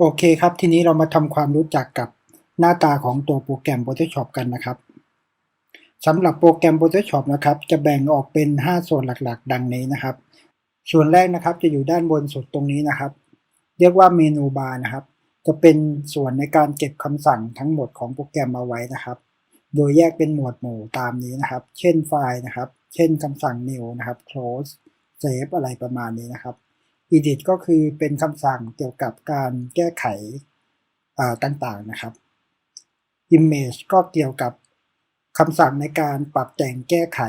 โอเคครับ ทีนี้เรามาทำความรู้จักกับหน้าตาของตัวโปรแกรม Photoshop กันนะครับสำหรับโปรแกรม Photoshop นะครับ จะแบ่งออกเป็น 5 ส่วนหลักๆ ดังนี้นะครับ ส่วนแรกนะครับจะอยู่ด้านบนสุดตรงนี้นะครับ เรียกว่าเมนูบาร์นะครับ จะเป็นส่วนในการเก็บคำสั่งทั้งหมดของโปรแกรมเอาไว้นะครับ โดยแยกเป็นหมวดหมู่ตามนี้นะครับ เช่นไฟล์นะครับ เช่นคำสั่ง new นะครับ close save อะไรประมาณนี้นะครับ edit ก็คือเป็นคำสั่งเกี่ยวกับการแก้ไขต่างๆนะครับ image ก็เกี่ยวกับคำสั่งในการปรับแต่งแก้ไข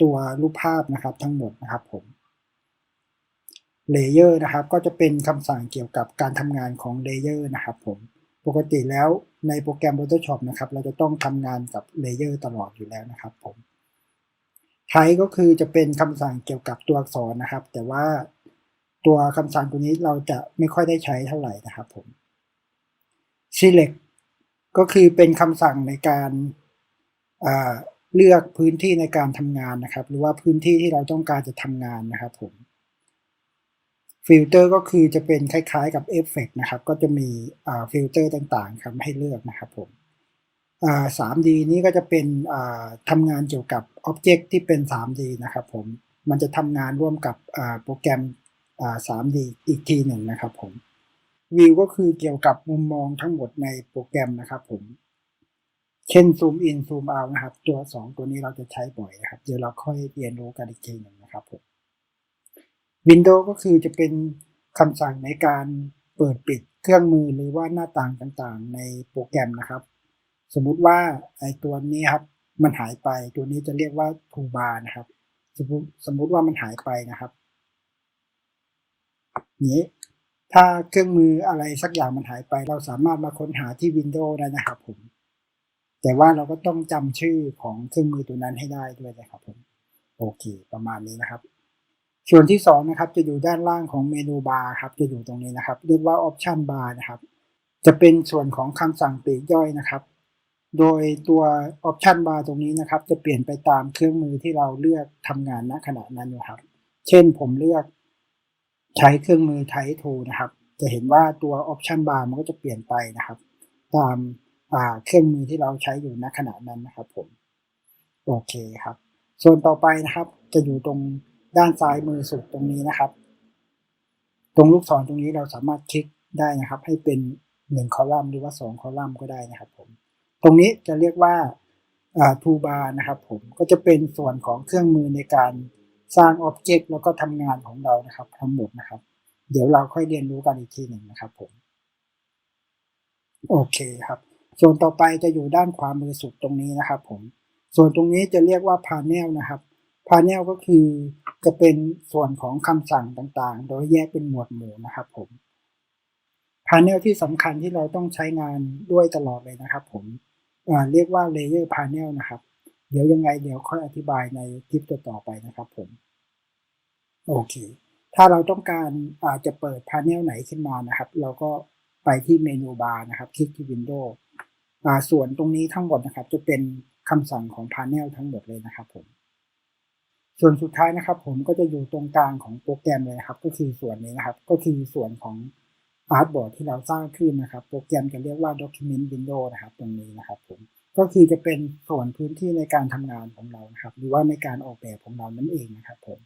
ตัวรูปภาพนะครับทั้งหมดนะครับผม layer นะครับก็จะเป็นคำสั่งเกี่ยวกับการทำงานของ layer นะครับผม ปกติแล้วในโปรแกรม Photoshop นะครับ เราจะต้องทำงานกับ layer ตลอดอยู่แล้วนะครับผม type ก็คือจะเป็นคำสั่งเกี่ยวกับตัวอักษรนะครับ แต่ว่า ตัวคำสั่งตัวนี้เราจะไม่ค่อยได้ใช้เท่าไหร่นะครับผม select ก็คือเป็นคำสั่งในการเลือกพื้นที่ในการทำงานนะครับ หรือว่าพื้นที่ที่เราต้องการจะทำงานนะครับผมฟิลเตอร์ก็คือจะเป็นคล้ายๆกับเอฟเฟกนะครับ ก็จะมีฟิลเตอร์ต่างๆครับให้เลือกนะครับผม 3D นี้ก็จะเป็นทำงานเกี่ยวกับอ็อบเจกต์ที่เป็น 3D นะครับผม มันจะทำงานร่วมกับโปรแกรม 3D อีกทีหนึ่งนะครับผม View ก็คือเกี่ยวกับมุมมองทั้งหมดในโปรแกรมนะครับผม เช่น Zoom in Zoom out นะครับ ตัว 2 ตัวนี้เราจะใช้บ่อยนะครับ เดี๋ยวเราค่อยเรียนรู้กันอีกทีหนึ่งนะครับผม Windows ก็คือจะเป็นคำสั่งในการเปิดปิดเครื่องมือหรือว่าหน้าต่างต่างๆ ในโปรแกรมนะครับ สมมุติว่าไอตัวนี้ครับมันหายไปตัวนี้จะเรียกว่า toolbar นะครับ สมมติสมมุติว่ามันหายไปนะครับ นี้ถ้าเครื่องมืออะไรสักอย่างมันหายไป เราสามารถมาค้นหาที่ Windows ได้นะครับผม แต่ว่าเราก็ต้องจำชื่อของเครื่องมือตัวนั้นให้ได้ด้วยนะครับผม โอเค ประมาณนี้นะครับ ส่วนที่2นะครับจะอยู่ด้านล่างของเมนูบาร์ครับจะอยู่ตรงนี้นะครับ เรียกว่า Option Bar นะครับ จะเป็นส่วนของคำสั่งปลีกย่อยนะครับ โดยตัว Option Bar ตรงนี้นะครับ จะเปลี่ยนไปตามเครื่องมือที่เราเลือกทำงานณขณะนั้นนะครับ เช่นผมเลือก ใช้เครื่องมือ Type 2นะครับ จะเห็นว่าตัว Option Bar มันก็จะเปลี่ยนไปนะครับ ตามเครื่องมือที่เราใช้อยู่ณขณะนั้นนะครับผม โอเคครับ ส่วนต่อไปนะครับ จะอยู่ตรงด้านซ้ายมือสุดตรงนี้นะครับ ตรงลูกศรตรงนี้เราสามารถคลิกได้นะครับ ให้เป็น1คอลัมน์หรือว่า2คอลัมน์ก็ได้นะครับผม ตรงนี้จะเรียกว่าทูบาร์นะครับผม ก็จะเป็นส่วนของเครื่องมือในการ สร้างอ็อบเจกต์แล้วก็ทำงานของเรานะครับ ทั้งหมดนะครับ เดี๋ยวเราค่อยเรียนรู้กันอีกทีหนึ่งนะครับผมโอเคครับ ส่วนต่อไปจะอยู่ด้านขวามือสุดตรงนี้นะครับ ผม ส่วนตรงนี้จะเรียกว่า panel นะครับ panel ก็คือจะเป็นส่วนของคำสั่งต่างๆ โดยแยกเป็นหมวดหมู่นะครับ ผม panel ที่สำคัญที่เราต้องใช้งานด้วยตลอดเลยนะครับ ผมเรียกว่า layer panel นะครับ เดี๋ยวยังไงเดี๋ยวค่อยอธิบายในคลิปต่อไปนะครับผม โอเค ถ้าเราต้องการอาจจะเปิดพาเนลไหนขึ้นมานะครับ เราก็ไปที่เมนูบาร์นะครับ คลิกที่ Windows ส่วนตรงนี้ทั้งหมดนะครับ จะเป็นคำสั่งของพาเนลทั้งหมดเลยนะครับผม ส่วนสุดท้ายนะครับ ผมก็จะอยู่ตรงกลางของโปรแกรมเลยนะครับ ก็คือส่วนนี้นะครับ ก็คือส่วนของอาร์ตบอร์ดที่เราสร้างขึ้นนะครับ โปรแกรมจะเรียกว่า Document Window นะครับ ตรงนี้นะครับผม ก็คือจะเป็นส่วนพื้นที่ในการทำงานของเรานะครับ หรือว่าในการออกแบบของเรานั่นเองนะครับผม